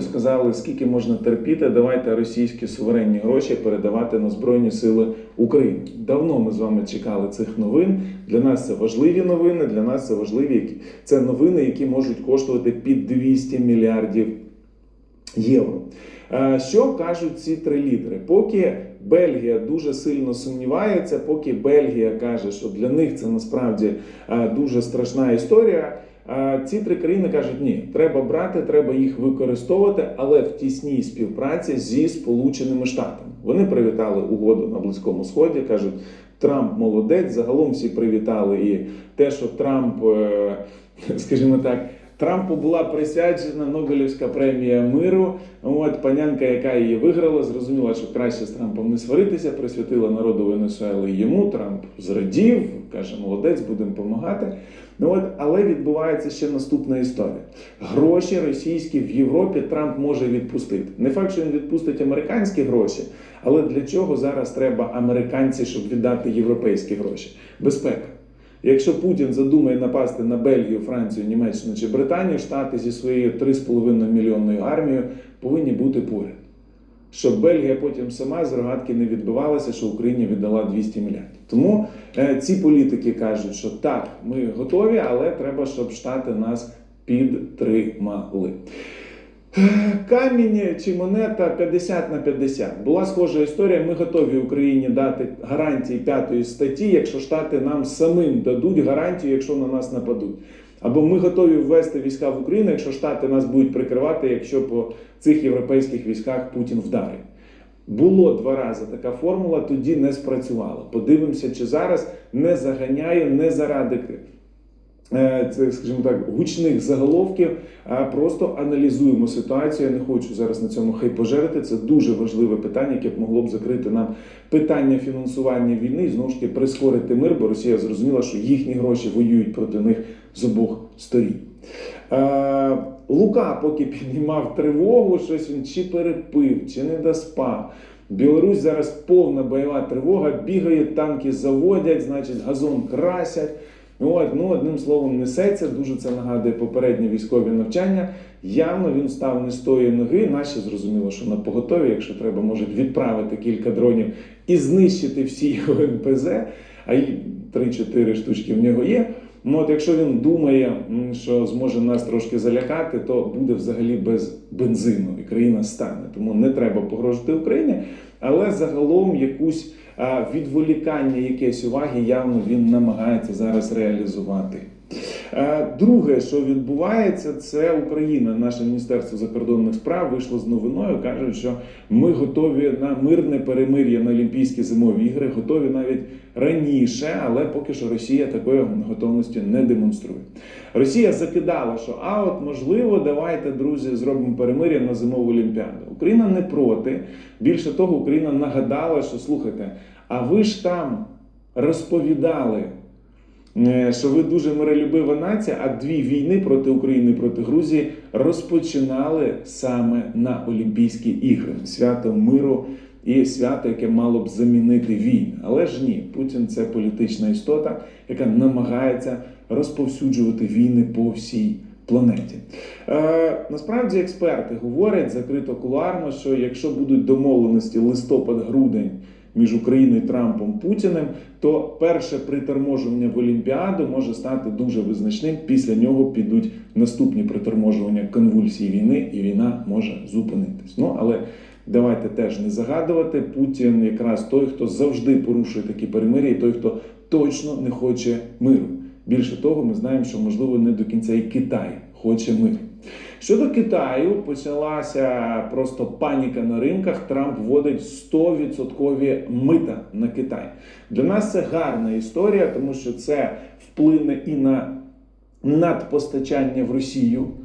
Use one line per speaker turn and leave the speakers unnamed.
сказали, скільки можна терпіти, давайте російські суверенні гроші передавати на Збройні Сили України. Давно ми з вами чекали цих новин. Для нас це важливі новини. Для нас це важливі це новини, які можуть коштувати під 200 мільярдів євро. Е, Що кажуть ці три лідери? Поки Бельгія дуже сильно сумнівається, поки Бельгія каже, що для них це насправді е, дуже страшна історія. Ці три країни кажуть, ні, треба брати, треба їх використовувати, але в тісній співпраці зі Сполученими Штатами. Вони привітали угоду на Близькому Сході, кажуть, Трамп молодець. Загалом всі привітали і те, що Трамп, е, скажімо так. Трампу була присвячена Нобелівська премія миру. От панянка, яка її виграла, зрозуміла, що краще з Трампом не сваритися, присвятила народу Венесуели йому. Трамп зрадів, каже, молодець, будемо допомагати. Ну от, але відбувається ще наступна історія. Гроші російські в Європі Трамп може відпустити. Не факт, що він відпустить американські гроші, але для чого зараз треба американці, щоб віддати європейські гроші? Безпека. Якщо Путін задумає напасти на Бельгію, Францію, Німеччину чи Британію, Штати зі своєю 3,5 мільйонною армією повинні бути поряд. Щоб Бельгія потім сама з рогатки не відбивалася, що Україні віддала 200 мільярдів. Тому е, ці політики кажуть, що так, ми готові, але треба, щоб Штати нас підтримали. Камінь чи монета 50 на 50. Була схожа історія. Ми готові Україні дати гарантії п'ятої статті, якщо Штати нам самим дадуть гарантію, якщо на нас нападуть. Або ми готові ввести війська в Україну, якщо Штати нас будуть прикривати, якщо по цих європейських військах Путін вдарить. Було два рази така формула, тоді не спрацювала. Подивимося, чи зараз не заганяє, не заради е, це, скажімо так, гучних заголовків, просто аналізуємо ситуацію. Я не хочу зараз на цьому хай пожерти. Це дуже важливе питання, яке б могло б закрити нам питання фінансування війни і знову ж таки прискорити мир, бо Росія зрозуміла, що їхні гроші воюють проти них з обох сторін. Е, Лука, поки піднімав тривогу, щось він чи перепив, чи не доспав. Білорусь зараз повна бойова тривога, бігають, танки заводять, значить, газон красять. Ну, от, ну, одним словом, несеться. Дуже це нагадує попередні військові навчання. Явно він став не з тої ноги. Наші зрозуміло, що на поготові, якщо треба, можуть відправити кілька дронів і знищити всі його НПЗ, а й 3-4 штучки в нього є. Ну, от якщо він думає, що зможе нас трошки залякати, то буде взагалі без бензину, і країна стане. Тому не треба погрожувати Україні, але загалом якусь відволікання, якесь уваги явно він намагається зараз реалізувати. Е, Друге, що відбувається, це Україна. Наше міністерство закордонних справ вийшло з новиною. кажуть, що ми готові на мирне перемир'я на Олімпійські зимові ігри, готові навіть раніше, але поки що Росія такої готовності не демонструє. Росія закидала, що а от можливо, давайте, друзі, зробимо перемир'я на зимову олімпіаду. Україна не проти. Більше того, Україна нагадала, що слухайте, а ви ж там розповідали. Е, що ви дуже миролюбива нація, а дві війни проти України проти Грузії розпочинали саме на Олімпійські ігри свято миру і свято, яке мало б замінити війни. Але ж ні, Путін це політична істота, яка намагається розповсюджувати війни по всій планеті. Е, насправді експерти говорять закрито кулуарно, що якщо будуть домовленості листопад-грудень між Україною, Трампом Путіним, то перше приторможування в Олімпіаду може стати дуже визначним. Після нього підуть наступні приторможування конвульсії війни, і війна може зупинитись. Ну але давайте теж не загадувати. Путін якраз той, хто завжди порушує такі перемир'я, і той, хто точно не хоче миру. Більше того, ми знаємо, що можливо не до кінця і Китай хоче мир. Щодо Китаю, почалася просто паніка на ринках. Трамп вводить 100% мита на Китай. Для нас це гарна історія, тому що це вплине і на надпостачання в Росію.